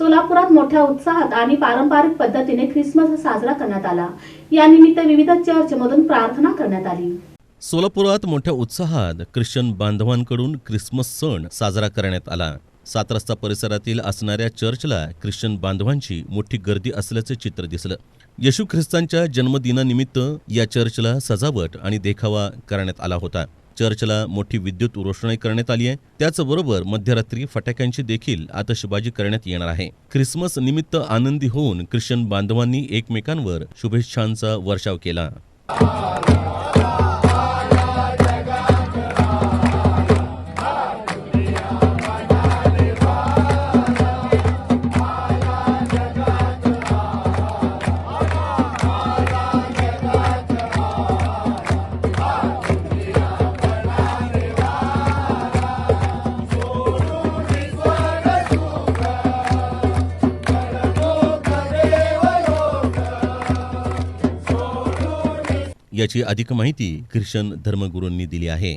सोलापुरात मोठ्या उत्साहात आणि पारंपरिक पद्धतीने ख्रिसमस साजरा करण्यात आला. यानिमित्त विविध चर्चमधून प्रार्थना करण्यात आली. सोलापुरात मोठ्या उत्साहात ख्रिश्चन बांधवांकडून ख्रिसमस सण साजरा करण्यात आला. सात रस्ता परिसरातील असणाऱ्या चर्चला ख्रिश्चन बांधवांची मोठी गर्दी असल्याचे चित्र दिसलं. येशू ख्रिस्तांच्या जन्मदिनानिमित्त या चर्चला सजावट आणि देखावा करण्यात आला होता. चर्चला मोठी विद्युत रोषणाई करण्यात आली आहे. त्याचबरोबर मध्यरात्री फटाक्यांची देखील आतषबाजी करण्यात येणार आहे. ख्रिसमस निमित्त आनंदी होऊन ख्रिश्चन बांधवांनी एकमेकांवर शुभेच्छांचा वर्षाव केला. याची अधिक माहिती ख्रिश्चन धर्मगुरूंनी दिली आहे.